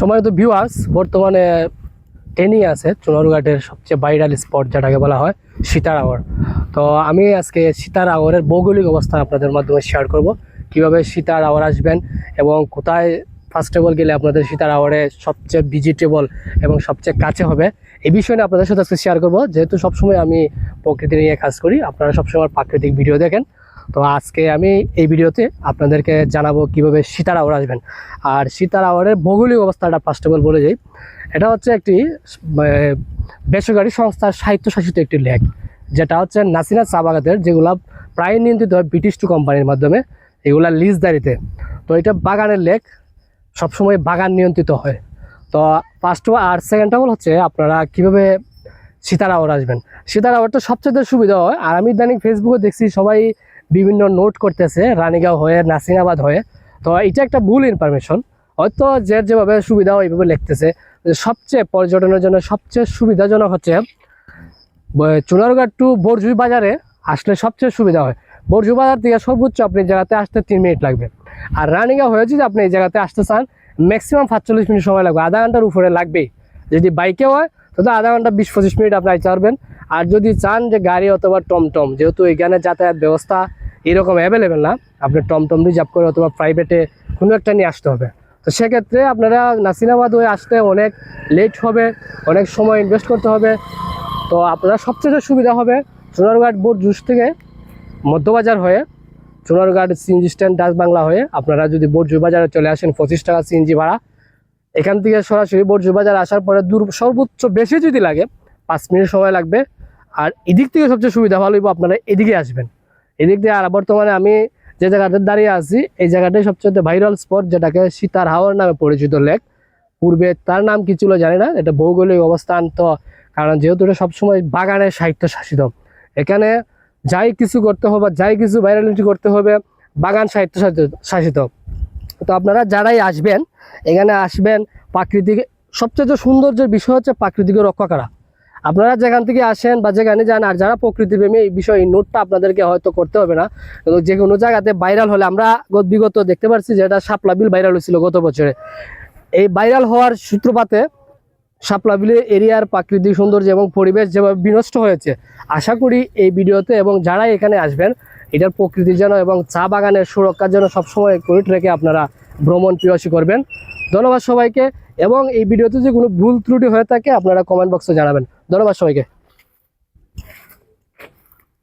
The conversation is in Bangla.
সময়ত ভিউয়ার্স বর্তমানে ট্রেনিং আছে, চুনারুঘাটের সবচেয়ে ভাইরাল স্পট যেটাকে বলা হয়, সীতার আওয়ার। তো আমি আজকে সীতার আওয়ারের ভৌগোলিক অবস্থান আপনাদের মাধ্যমে শেয়ার করব, কীভাবে সীতার আওয়ার আসবেন এবং কোথায় ফার্স্ট অফ অল গেলে আপনাদের সীতার আওয়ারে সবচেয়ে ভিজিটেবল এবং সবচেয়ে কাছে হবে, এই বিষয় নিয়ে আপনাদের সাথে আজকে শেয়ার করব। যেহেতু সবসময় আমি প্রকৃতি নিয়ে কাজ করি, আপনারা সবসময় প্রাকৃতিক ভিডিও দেখেন। তো আজকে আমি এই ভিডিওতে আপনাদেরকে জানাব কীভাবে সীতার আওয়ার আসবেন। আর সীতার আওয়ারের ভৌগোলিক অবস্থাটা ফার্স্ট অফ অল বলে যাই এটা হচ্ছে একটি বেসরকারি সংস্থার স্বায়ত্তশাসিত একটি লেক। যেটা হচ্ছে নাসিনা চা বাগাতের যেগুলা প্রায় নিয়ন্ত্রিত হয় ব্রিটিশ টু কোম্পানির মাধ্যমে, এগুলা লিজদারিতে তো এটা বাগানের লেক, সবসময় বাগান নিয়ন্ত্রিত হয়। তো ফার্স্ট আর সেকেন্ড অফ হচ্ছে আপনারা কীভাবে সীতার আওয়ার আসবেন। সীতার আওয়ারটা সবচেয়ে সুবিধা হয়, আর আমি ইদানিং ফেসবুকে দেখছি সবাই বিভিন্ন নোট করতেছে, রানীগাঁও হয়ে নাসিনাবাদ হয়ে। তো এটা একটা ভুল ইনফরমেশন হয়তো যে যেভাবে সুবিধা এইভাবে লিখতেছে। সবচেয়ে পর্যটনের জন্য সবচেয়ে সুবিধাজনক হচ্ছে চুনারঘাট টু বরজুই বাজারে আসলে সবচেয়ে সুবিধা হয়। বরজু বাজার থেকে সর্বোচ্চ আপনি জায়গাতে আসতে তিন মিনিট লাগবে। আর রানিংয়ে হয়ে যদি আপনি এই জায়গাতে আসতে চান ম্যাক্সিমাম সাতচল্লিশ মিনিট সময় লাগবে। আধা ঘণ্টার উপরে লাগবেই। যদি বাইকে হয়, তাহলে আধা ঘণ্টা বিশ পঁচিশ মিনিট আপনি আসতে পারবেন। আর যদি চান যে গাড়ি অথবা টমটম, যেহেতু এখানে যাতায়াত ব্যবস্থা এরকম অ্যাভেলেবেল না, আপনি টমটম রিজার্ভ করে অথবা প্রাইভেটে কোনো একটা নিয়ে আসতে হবে। তো সেক্ষেত্রে আপনারা নাসিনাবাদ হয়ে আসতে অনেক লেট হবে, অনেক সময় ইনভেস্ট করতে হবে। তো আপনারা সবচেয়ে সুবিধা হবে সোনারঘাট বোর্ড জুস থেকে মধ্যবাজার হয়ে Sonarghat CNG stand Dutch Bangla হয়ে আপনারা যদি বর্জু বাজারে চলে আসেন পঁচিশ টাকা সিএনজি ভাড়া, এখান থেকে সরাসরি বর্জু বাজার আসার পরে দূর সর্বোচ্চ বেশি যদি লাগে পাঁচ মিনিট সময় লাগবে। আর এদিক থেকে সবচেয়ে সুবিধা ভালো আপনারা এদিকে আসবেন। এদিক দিয়ে আর বর্তমানে আমি যে জায়গাটাতে দাঁড়িয়ে আছি, এই জায়গাটাই সবচেয়ে ভাইরাল স্পট যেটাকে সীতার হাওয়ার নামে পরিচিত লেক পূর্বে তার নাম কি ছিল জানি না, এটা ভৌগোলিক অবস্থান তো, কারণ যেহেতু এটা সবসময় বাগানের সাহিত্য শাসিত এখানে যাই কিছু করতে হবে, যাই কিছু ভাইরালিটি করতে হবে, বাগান সাহিত্য শাসিত- তো আপনারা যারাই আসবেন, এখানে আসবেন, প্রাকৃতিক, সবচেয়ে সৌন্দর্যের বিষয় হচ্ছে প্রাকৃতিক রক্ষা করা। আপনারা যেখান থেকে আসেন বা যেখানে যান আর যারা প্রকৃতি প্রেমী এই বিষয়ে এই নোটটা আপনাদেরকে হয়তো করতে হবে না। কিন্তু যে কোনো জায়গাতে ভাইরাল হলে আমরা গত- বিগত দেখতে পাচ্ছি যে এটা শাপলা বিল ভাইরাল হয়েছিল গত বছরে। এই ভাইরাল হওয়ার সূত্রপাতে শাপলা বিলের এরিয়ার প্রাকৃতিক সৌন্দর্য এবং পরিবেশ যেভাবে বিনষ্ট হয়েছে, আশা করি এই ভিডিওতে এবং যারা এখানে আসবেন, এটার প্রকৃতির যেন এবং চা বাগানের সুরক্ষার জন্য সবসময় করিট রেখে আপনারা ভ্রমণ প্রিয়সী করবেন। ধন্যবাদ সবাইকে। এবং এই ভিডিওতে যে কোনো ভুল ত্রুটি হয়ে থাকে, আপনারা কমেন্ট বক্সে জানাবেন। ধন্যবাদ সবাইকে।